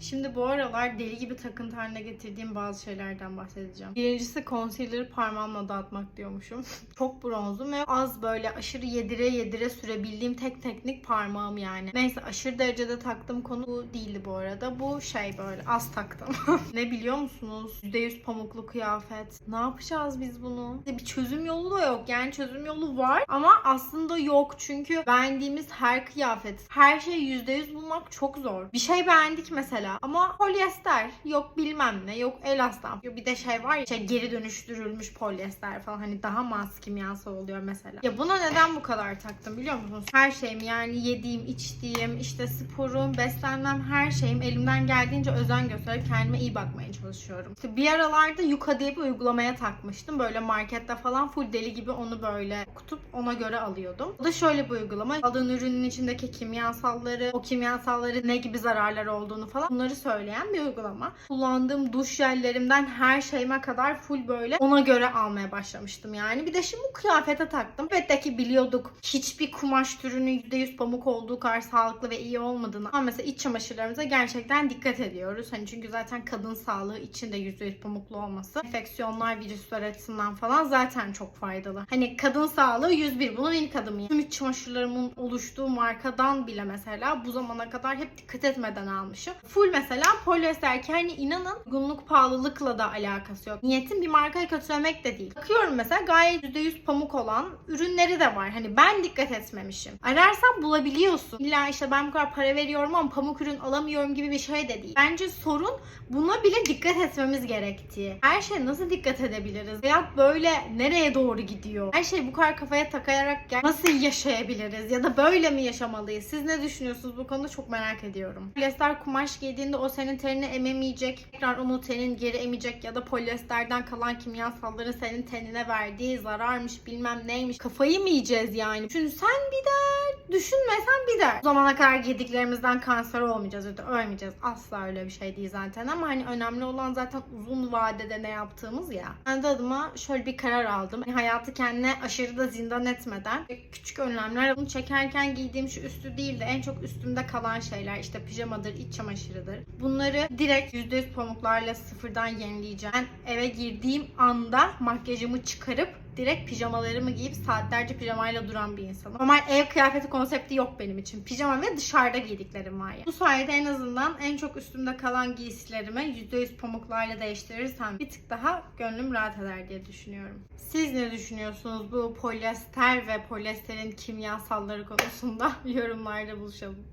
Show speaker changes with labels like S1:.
S1: Şimdi bu aralar deli gibi takıntı haline getirdiğim bazı şeylerden bahsedeceğim. Birincisi concealer'ı parmağımla dağıtmak diyormuşum. Çok bronzum ve az böyle aşırı yedire yedire sürebildiğim tek teknik parmağım yani. Neyse aşırı derecede taktığım konu bu değildi bu arada. Bu şey böyle az taktım. ne biliyor musunuz? %100 pamuklu kıyafet. Ne yapacağız biz bunu? Bir çözüm yolu da yok. Yani çözüm yolu var ama aslında yok. Çünkü beğendiğimiz her kıyafet, her şeyi %100 bulmak çok zor. Bir şey beğendik mesela ama polyester, yok bilmem ne, yok elastan. Bir de şey var ya şey geri dönüştürülmüş polyester falan hani daha mı az kimyasal oluyor mesela. Ya buna neden bu kadar taktım biliyor musunuz? Her şeyim yani yediğim, içtiğim, işte sporum, beslenmem her şeyim elimden geldiğince özen gösterip kendime iyi bakmaya çalışıyorum. İşte bir aralarda Yuka diye bir uygulamaya takmıştım. Böyle markette falan full deli gibi onu böyle okutup ona göre alıyordum. O da şöyle bir uygulama. Aldığın ürünün içindeki kimyasalları, o kimyasalların ne gibi zararları olduğunu falan bunları söyleyen bir uygulama. Kullandığım duş jellerimden her şeyime kadar full böyle ona göre almaya başlamıştım yani. Bir de şimdi bu kıyafete taktım. Elbette ki biliyorduk hiçbir kumaş türünün %100 pamuk olduğu kadar sağlıklı ve iyi olmadığını. Ama mesela iç çamaşırlarımıza gerçekten dikkat ediyoruz. Hani çünkü zaten kadın sağlığı için de %100 pamuklu olması enfeksiyonlar, virüsler açısından falan zaten çok faydalı. Hani kadın sağlığı 101 bunun ilk adımı. Tüm iç çamaşırlarımın oluştuğu markadan bile mesela bu zamana kadar hep dikkat etmeden almışım. Full mesela polyester ki hani inanın uygunluk pahalılıkla da alakası yok. Niyetim bir markayı kötülemek de değil. Bakıyorum mesela gayet %100 pamuk olan ürünleri de var. Hani ben dikkat etmemişim. Ararsan bulabiliyorsun. İlla işte ben bu kadar para veriyorum ama pamuk ürün alamıyorum gibi bir şey de değil. Bence sorun buna bile dikkat etmemiz gerektiği. Her şeye nasıl dikkat edebiliriz? Veya böyle nereye doğru gidiyor? Her şeyi bu kadar kafaya takayarak nasıl yaşayabiliriz? Ya da böyle mi yaşamalıyız? Siz ne düşünüyorsunuz bu konuda çok merak ediyorum. Polyester kumaş giydiğinde o senin tenini ememeyecek. Tekrar onu tenin geri emecek ya da polyesterden kalan kimyasalların senin tenine verdiği zararmış bilmem neymiş. Kafayı mı yiyeceğiz yani? Düşünsen bir dert, düşünmesen bir dert. O zamana kadar giydiklerimizden kanser olmayacağız ya da ölmeyeceğiz. Asla öyle bir şey değil zaten ama hani önemli olan zaten uzun vadede ne yaptığımız ya. Ben de adıma şöyle bir karar aldım. Hani hayatı kendine aşırı da zindan etmeden küçük önlemler bunu çekerken giydiğim şu üstü değil de en çok üstümde kalan şeyler işte pijamadır, iç çamaşırıdır. Bunları direkt %100 pamuklarla sıfırdan yenileyeceğim. Ben eve girdiğim anda makyajımı çıkarıp direkt pijamalarımı giyip saatlerce pijamayla duran bir insanım. Normal ev kıyafeti konsepti yok benim için. Pijama ve dışarıda giydiklerim var ya. Bu sayede en azından en çok üstümde kalan giysilerimi %100 pamuklarla değiştirirsem bir tık daha gönlüm rahat eder diye düşünüyorum. Siz ne düşünüyorsunuz bu polyester ve polyesterin kimyasalları konusunda? Yorumlarda buluşalım.